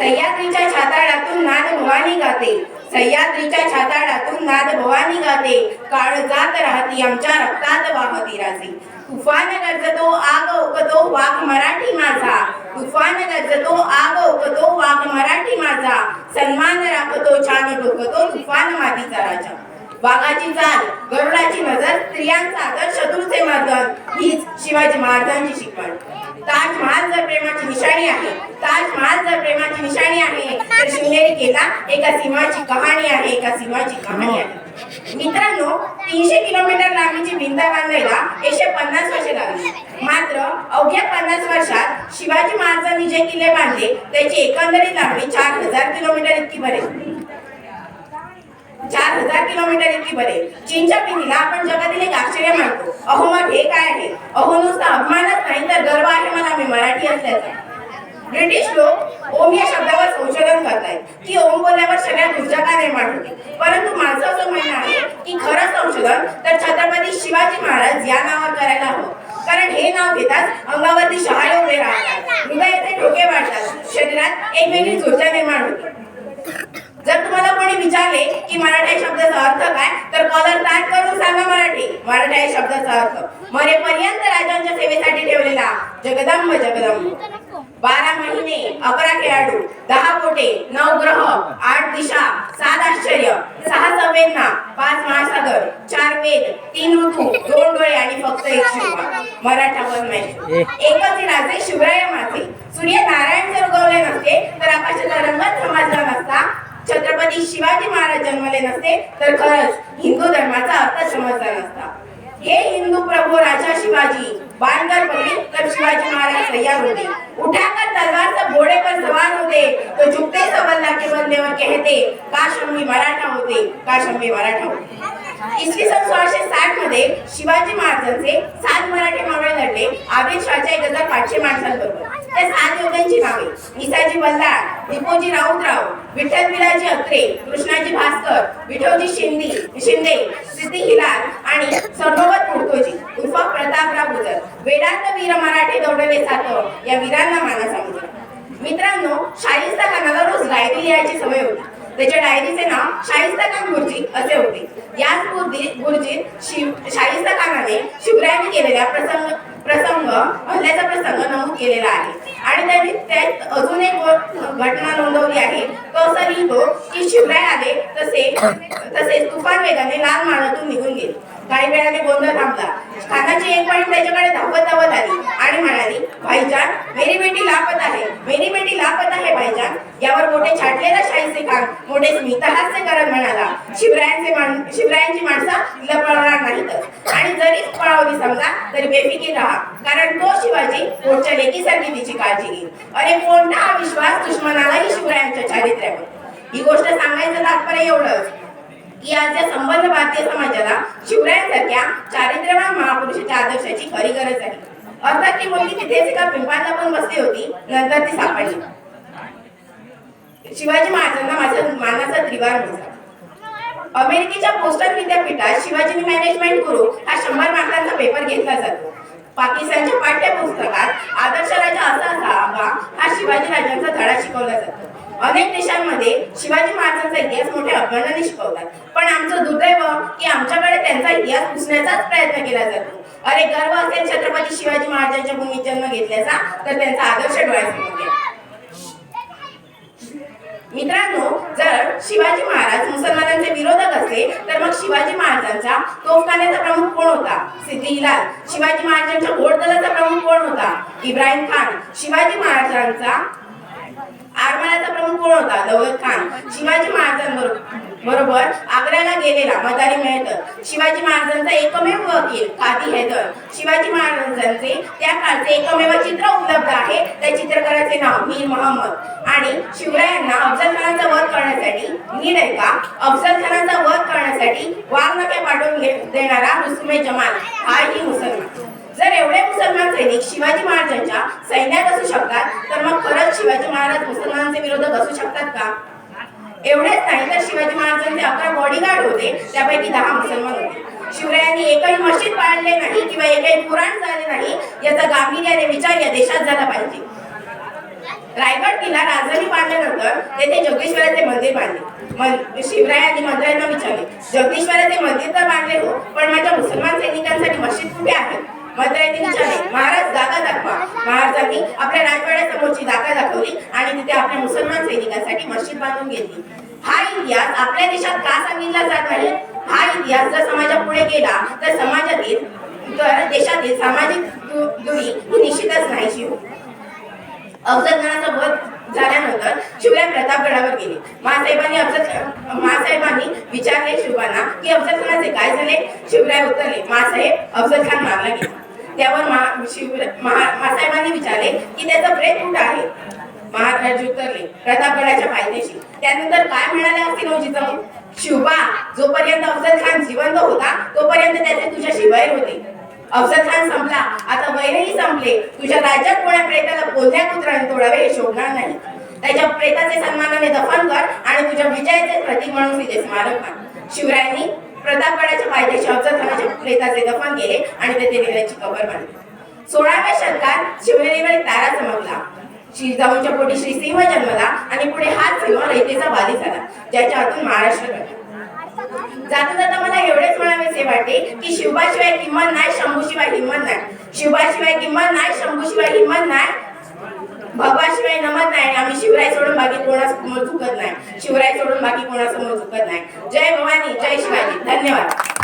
सह्याद्रीच्या छाताडातून नाद भवानी गाते. सह्याद्रीच्या छाताडातून नाद भवानी गाते. काळ जात राहती आमच्या रक्तात वाहती राजे. तुफान गरजतो आग ओकतो वाघ मराठी माझा. तुफान गरजतो आग ओकतो वाघ मराठी माझा. सन्मान राखतो छान टोकतो तुफान मातीचा राजा. वाघाची चाल गरुडाची नजर स्त्रियांचा आदर शत्रूचे मर्दन. ही शिवाजी महाराजांची शिकवण. ताजमहाल जर प्रेमाची निशाणी आहे ताजमहाल जर प्रेमाची निशाणी आहे तर शिवनेरी केला एका सिंहाची कहाणी आहे एका सिंहाची कहाणी आहे. मित्रांनो तीनशे किलोमीटर लांबीची भिंत बांधायला एकशे पन्नास वर्षे लागली. मात्र अवघ्या पन्नास वर्षात शिवाजी महाराजांनी जे किल्ले बांधले त्याची एकंदरीत लांबी चार हजार किलोमीटर इतकी भरेल चार हजार किलोमीटर इतकी बरे. चीनच्या पिढीला आपण जगातील एक आश्चर्य मानतो. अहो मग हे काय आहे? अहो नुसता अभिमानच नाही तर गर्व आहे मला मी मराठी असल्याचा. ब्रिटिश लोक ओम या शब्दावर संशोधन करतायत. की ओम बोलल्यावर सगळ्यात ऊर्जा का निर्माण होते परंतु माझं असं म्हणणं आहे की खरं संशोधन तर छत्रपती शिवाजी महाराज या नावावर करायला हवं. कारण हे नाव घेताच अंगावरती शहाळे उभे राहतात. हृदयाचे ठोके वाढतात शरीरात एक वेगळी ऊर्जा निर्माण होते जर तुम्हाला कोणी विचारले की मराठी या शब्दाचा अर्थ काय? तर कॉलर ताट करून सांगा मराठी. मराठी या शब्दाचा अर्थ. मरेपर्यंत राजांच्या सेवेसाठी ठेवलेला जगदंब जगदंब. बारा महिने अकरा खेळाडू दहा कोटे नऊ ग्रह आठ दिशा सात आश्चर्य सहा संवेदना पाच महासागर चार वेद तीन ऋतू दोन डोळे आणि फक्त एक शिवबा मराठा मॅच. एकच राजे शिवराय माझे सूर्य नारायण जर उगवले नसते तर आकाशाचा रंगच समजला नसता. छत्रपती शिवाजी महाराज जन्मले नसते तर खरंच हिंदू धर्माचा अर्थ समजला नसता. हे हिंदू प्रभू राजा शिवाजी बांधर पकड़ी तर शिवाजी महाराज तैयार होते. उठाकर तलवार से घोड़े पर सवार होते. तो झुकते सबल्ला के बंदे और कहते काश हम भी मराठा होते. काश हम भी मराठा होते. इसवी सन सोळाशे साठमध्ये शिवाजी महाराजांचे सात मराठी मावळे लढले. आदिल आदिलशहाच्या एक हजार पाचशे माणसांबरोबर. त्या सात योद्ध्यांची नावे. इसाजी बल्लाळ दिपोजी राऊतराव विठ्ठल बिलाजी अत्रे कृष्णाजी भास्कर विठोजी शिंदे शिंदे सिद्धी हिलाल आणि सर्ववत मुर्तोजी उर्फ प्रतापराव गुजर. वेदांत वीर मराठे दौडले सात या वीरांना माना समजा मित्रांनो शाहिस्ता खानाला रोज डायरी लिहायची सवय होती. त्याच्या डायरीचे नाव शाहिस्ता खान गुरुजी असे होते. याच गुरुजी गुरुजीत शिव शाहिस्ता खानाने शिवरायांनी केलेल्या प्रसंग प्रसंग हल्ल्याचा प्रसंग नमूद केलेला आहे. आणि त्यांनी त्यात अजून एक घटना नोंदवली आहे. कसं लिहितो की शिवराय आले तसे तसेच तुफान वेगाने लाल मानातून निघून गेले. काही वेळाने गोंधळ थांबला. खानाची एक पॉईंट त्याच्याकडे धावत धावत आली. आणि म्हणाली भाईजान मेरी बेटी लापत आहे. मेरी बेटी लापत आहे भाईजान. यावर मोठे छाटलेला शाहीचे खान मोठे स्मितहास्य करत म्हणाला शिवरायांचे मान शिवरायांची माणसं तिला पळवणार नाहीतच आणि जरी पळावली समजा तरी बेफिकीर राहा. कारण तो शिवाजी पोटच्या लेकीसाठी तिची काळजी घेईल. अरे कोणता हा विश्वास दुश्मनालाही शिवरायांच्या चारित्र्यावर. ही गोष्ट सांगायचं तात्पर्य एवढंच की आजच्या संबंध भारतीय समाजाला शिवरायांसारख्या चारित्र्यवान महापुरुषाच्या आदर्शाची खरी गरज आहे. अर्थात ती मुलगी तिथेच एका पिंपाला पण बसली होती नंतर ती सापडली. शिवाजी महाराजांना माझा मानाचा त्रिवार होता अमेरिकेच्या पोस्टल विद्यापीठात शिवाजी मॅनेजमेंट गुरु हा शंभर मार्कांचा पेपर घेतला जातो. पाकिस्तानच्या पाठ्यपुस्तकात आदर्श राजा असा असावा हा शिवाजी राजांचा धडा शिकवला जातो. अनेक देशांमध्ये शिवाजी महाराजांचा इतिहास मोठ्या अभिमानाने शिकवतात. पण आमचं दुर्दैव की आमच्याकडे त्यांचा इतिहास पुसण्याचाच प्रयत्न केला जातो. अरे गर्व असेल छत्रपती शिवाजी महाराजांच्या भूमीत जन्म घेतल्याचा तर त्यांचा आदर्श डोळ्यासमोर मित्रांनो जर शिवाजी महाराज मुसलमानांचे विरोधक असले तर मग शिवाजी महाराजांचा तोफखान्याचा प्रमुख कोण होता? सिद्धिलाल शिवाजी महाराजांच्या घोडदलाचा प्रमुख कोण होता? इब्राहिम खान. शिवाजी महाराजांचा आरमाराचा प्रमुख कोण होता? दौलत खान. शिवाजी महाराजांबरोबर बरोबर? आग्र्याला गेलेला मदारी मेहतर. शिवाजी महाराजांचा एकमेव वकील कादी हैदर. शिवाजी महाराजांचे त्या काळचे एकमेव चित्र उपलब्ध आहे. त्या चित्रकाराचे नाव मीर मोहम्मद. आणि शिवरायांना अफजल खानाचा वध करण्यासाठी नीड आहे का? अफजल खानाचा वध करण्यासाठी वाघनखे पाठवून देणारा रुसमे जमाल. हाही मुसलमान. जर एवढे मुसलमान सैनिक शिवाजी महाराजांच्या सैन्यात असू शकतात तर मग खरंच शिवाजी महाराज मुसलमानांचे विरोधक असू शकतात का? एवढेच नाही तर शिवाजी महाराजांचे अकरा बॉडीगार्ड होते त्यापैकी दहा मुसलमान होते. शिवरायांनी एकही मशीद पाळले नाही किंवा एकही पुराण झाले नाही याचा गांभीर्याने विचार या देशात झाला पाहिजे. रायगड किल्ला राजधानी बांधल्यानंतर तेथे जोगेश्वराचे मंदिर बांधले. मन- शिवरायांनी मंत्र्यांना विचारले जगदीश्वराचे मंदिर तर बांधले हो पण माझ्या मुसलमान सैनिकांसाठी मशीद कुठे आहे? मंत्र्यांनी विचारले महाराज जागा दाखवा महाराजांनी आपल्या राजवाड्यासमोरची जागा दाखवली आणि तिथे आपल्या मुसलमान सैनिकांसाठी मशीद बांधून घेतली. हा इतिहास आपल्या देशात का सांगितला जात नाही? हा इतिहास जर समाजापुढे गेला तर समाजातील तर देशातील सामाजिक दुरी ही निश्चितच नाहीशी होईल अफजल वध झाल्यानंतर शिवराय प्रतापगडावर गेले. महासाहेबांनी अफजल महासाहेबांनी विचारले शिवबांना की अफजलखानाचे काय झाले? शिवराय उत्तरले महासाहेब अफजलखान मारला गेला. त्यावर महा शिवराय महा महासाहेबांनी विचारले की त्याचा प्रेत कुठं आहे? महाराज उतरले प्रतापगडाच्या पायदेशी त्यानंतर काय म्हणाले असतील हो जिजाऊ शिवबा जोपर्यंत अफजल खान जिवंत होता तोपर्यंत त्याचे तुझ्याशी वैर होते. अफजल खान संपला. आता वैरही संपले. तुझ्या राज्यात कोणा प्रेताला बोलण्या कुत्राने तोडावे हे शोभणार नाही. त्याच्या प्रेताचे सन्मानाने दफन कर आणि तुझ्या विजयाचे प्रतीक म्हणून तिथे स्मारक मान शिवरायांनी प्रतापगडाच्या पायथ्याशी अफजल खानाच्या प्रेताचे दफन केले आणि तेथे त्याची कबर बांधली. सोळाव्या शतकात शिवनेरीवर तारा चमकला. जिजाऊंच्या पोटी श्री सिंह जन्मला आणि पुढे हाच सिंह रयतेचा बाली झाला ज्याच्या हातून महाराष्ट्र घडला. जाता जाता मला एवढेच म्हणावेसे वाटते की शिवाशिवाय किंमत नाही शंभूशिवाय हिंमत नाही. शिवाशिवाय किंमत नाही शंभूशिवाय हिंमत नाही. भगवाशिवाय नमत नाही. आम्ही शिवराय सोडून बाकी कोणासमोर झुकत नाही. शिवराय सोडून बाकी कोणासमोर झुकत नाही. जय भवानी जय शिवाजी. धन्यवाद.